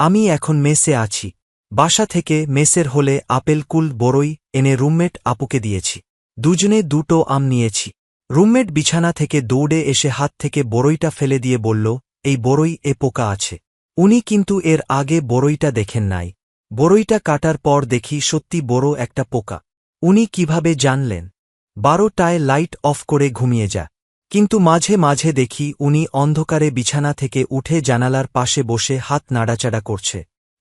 আমি এখন মেসে আছি। বাসা থেকে মেসের হলে আপেল কুল বড়ই এনে রুমমেট আপুকে দিয়েছি। দুজনে দুটো আম নিয়েছি। রুমমেট বিছানা থেকে দৌড়ে এসে হাত থেকে বড়ইটা ফেলে দিয়ে বলল, এই বড়ই এ পোকা আছে। উনি কিন্তু এর আগে বড়ইটা দেখেন নাই। বড়ইটা কাটার পর দেখি সত্যি বড় একটা পোকা। উনি কীভাবে জানলেন? বারোটায় লাইট অফ করে ঘুমিয়ে যা। কিন্তু মাঝে মাঝে দেখি উনি অন্ধকারে বিছানা থেকে উঠে জানালার পাশে বসে হাত নাড়াচাড়া করছে।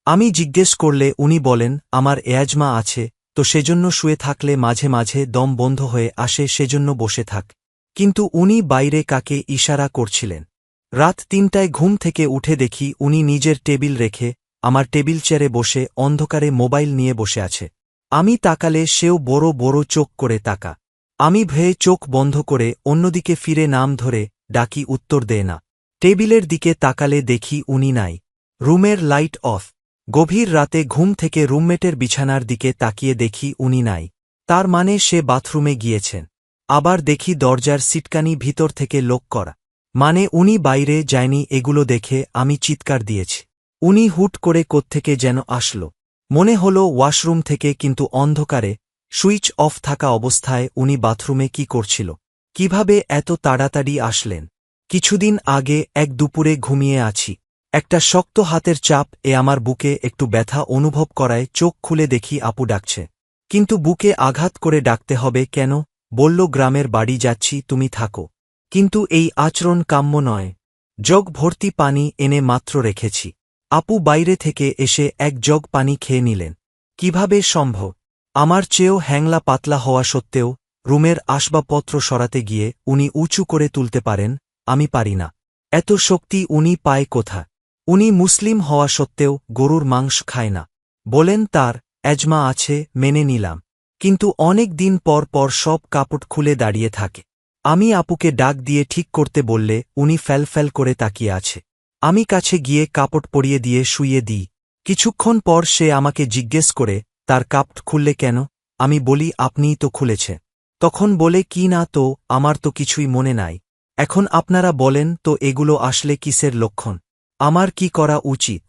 আমি জিজ্ঞেস করলে উনি বলেন, আমার এয়াজমা আছে, তো সেজন্য শুয়ে থাকলে মাঝে মাঝে দম বন্ধ হয়ে আসে, সেজন্য বসে থাক। কিন্তু উনি বাইরে কাকে ইশারা করছিলেন? রাত তিনটায় ঘুম থেকে উঠে দেখি উনি নিজের টেবিল রেখে আমার টেবিল চেয়ারে বসে অন্ধকারে মোবাইল নিয়ে বসে আছে। আমি তাকালে সেও বড় বড় চোখ করে তাকা। আমি ভয়ে চোখ বন্ধ করে অন্যদিকে ফিরে নাম ধরে ডাকি উত্তর দেয় না। টেবিলের দিকে তাকালে দেখি উনি নাই। রুমের লাইট অফ। গভীর রাতে ঘুম থেকে রুমমেটের বিছানার দিকে তাকিয়ে দেখি উনি নাই। তার মানে সে বাথরুমে গিয়েছেন। আবার দেখি দরজার সিটকানি ভিতর থেকে লোক করা। মানে উনি বাইরে যায়নি, এগুলো দেখে আমি চিৎকার দিয়েছি। উনি হুট করে কোত্থেকে যেন আসল। মনে হল ওয়াশরুম থেকে কিন্তু অন্ধকারে সুইচ অফ থাকা অবস্থায় উনি বাথরুমে কি করছিল? কীভাবে এত তাড়াতাড়ি আসলেন? কিছুদিন আগে এক দুপুরে ঘুমিয়ে আছি। একটা শক্ত হাতের চাপ এ আমার বুকে একটু ব্যথা অনুভব করায় চোখ খুলে দেখি আপু ডাকছে। কিন্তু বুকে আঘাত করে ডাকতে হবে কেন? বলল, গ্রামের বাড়ি যাচ্ছি, তুমি থাকো। কিন্তু এই আচরণ কাম্য নয়। জগ ভর্তি পানি এনে মাত্র রেখেছি। আপু বাইরে থেকে এসে এক জগ পানি খেয়ে নিলেন। কীভাবে সম্ভব? আমার চেয়েও হ্যাংলা পাতলা হওয়া সত্ত্বেও, রুমের আসবাবপত্র সরাতে গিয়ে উনি উঁচু করে তুলতে পারেন, আমি পারি না। এত শক্তি উনি পায় কোথা? উনি মুসলিম হওয়া সত্ত্বেও গরুর মাংস খায় না। বলেন তার, এজমা আছে, মেনে নিলাম। কিন্তু অনেক দিন পর পর সব কাপড় খুলে দাঁড়িয়ে থাকে। আমি আপুকে ডাক দিয়ে ঠিক করতে বললে উনি ফ্যালফ্যাল করে তাকিয়ে আছে। আমি কাছে গিয়ে কাপড় পরিয়ে দিয়ে শুইয়ে দিই। কিছুক্ষণ পর সে আমাকে জিজ্ঞেস করে তার কাপট খুললে কেন? আমি বলি, আপনিই তো খুলেছে। তখন বলে, কি না তো, আমার তো কিছুই মনে নাই। এখন আপনারা বলেন, তো এগুলো আসলে কিসের লক্ষণ? আমার কি করা উচিত?